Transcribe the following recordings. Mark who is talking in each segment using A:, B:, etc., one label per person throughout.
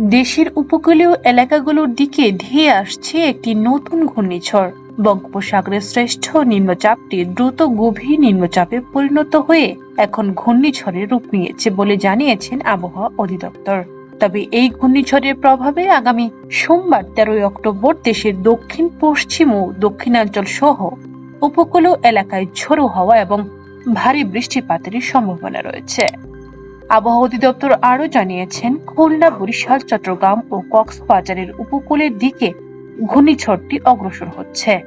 A: দেশের উপকূলীয় এলাকাগুলোর দিকে ধেয়ে আসছে একটি নতুন ঘূর্ণিঝড়। বঙ্গোপসাগরের শ্রেষ্ঠ নিম্নচাপটি দ্রুত গভীর নিম্নচাপে পরিণত হয়ে এখন ঘূর্ণিঝড়ে রূপ নিয়েছে বলে জানিয়েছেন আবহাওয়া অধিদপ্তর। তবে এই ঘূর্ণিঝড়ের প্রভাবে আগামী সোমবার তেরোই অক্টোবর দেশের দক্ষিণ, পশ্চিম ও দক্ষিণাঞ্চল সহ উপকূলীয় এলাকায় ঝোড়ো হওয়া এবং ভারী বৃষ্টিপাতের সম্ভাবনা রয়েছে। আবহাওয়া অধিদপ্তর আরও জানিয়েছেন, খুলনা, বরিশাল, চট্টগ্রাম ও কক্সবাজারের উপকূলের দিকে ঘূর্ণিঝড়টি অগ্রসর হচ্ছে।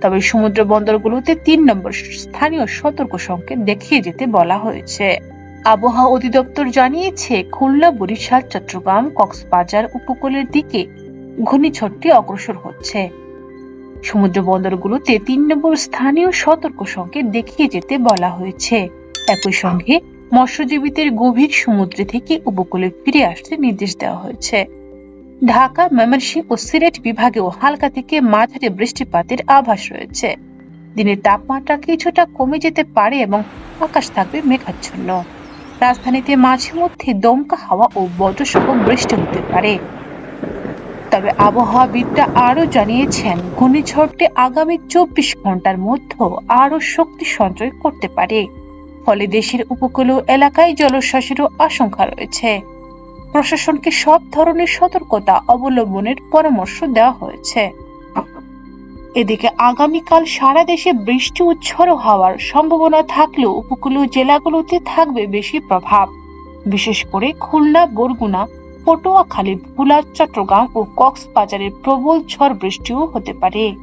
A: তবে সমুদ্র বন্দরগুলোতে তিন নম্বর স্থানীয় সতর্ক সংকেত দেখিয়ে যেতে বলা হয়েছে। আবহাওয়া অধিদপ্তর জানিয়েছে, খুলনা, বরিশাল, চট্টগ্রাম, কক্সবাজার উপকূলের দিকে ঘূর্ণিঝড়টি অগ্রসর হচ্ছে। সমুদ্র বন্দরগুলোতে তিন নম্বর স্থানীয় সতর্ক সংকেত দেখিয়ে যেতে বলা হয়েছে। একই সঙ্গে মৎস্যজীবীদের গভীর সমুদ্রে থেকে উপকূলে ফিরে আসতে নির্দেশ দেওয়া হয়েছে। ঢাকা, ময়মনসিংহ ও সিলেট বিভাগেও হালকা থেকে মাঝারি বৃষ্টিপাতের আভাস রয়েছে। দিনের তাপমাত্রা কিছুটা কমে যেতে পারে এবং আকাশ থাকবে মেঘাচ্ছন্ন। রাজধানীতে মাঝে মধ্যে দমকা হাওয়া ও বজ্রসহ বৃষ্টি হতে পারে। তবে আবহাওয়াবিদরা আরও জানিয়েছেন, ঘূর্ণিঝড়টি আগামী চব্বিশ ঘণ্টার মধ্যে আরও শক্তি সঞ্চয় করতে পারে। ফলে দেশের উপকূলীয় এলাকায় জলোচ্ছ্বাসেরও আশঙ্কা রয়েছে। প্রশাসনকে সব ধরনের সতর্কতা অবলম্বনের পরামর্শ দেওয়া হয়েছে। এদিকে আগামীকাল সারা দেশে বৃষ্টি ও হওয়ার সম্ভাবনা থাকলেও উপকূলীয় জেলাগুলোতে থাকবে বেশি প্রভাব। বিশেষ করে খুলনা, বরগুনা, পটুয়াখালী, ভোলা, চট্টগ্রাম ও কক্সবাজারে প্রবল ঝড় বৃষ্টিও হতে পারে।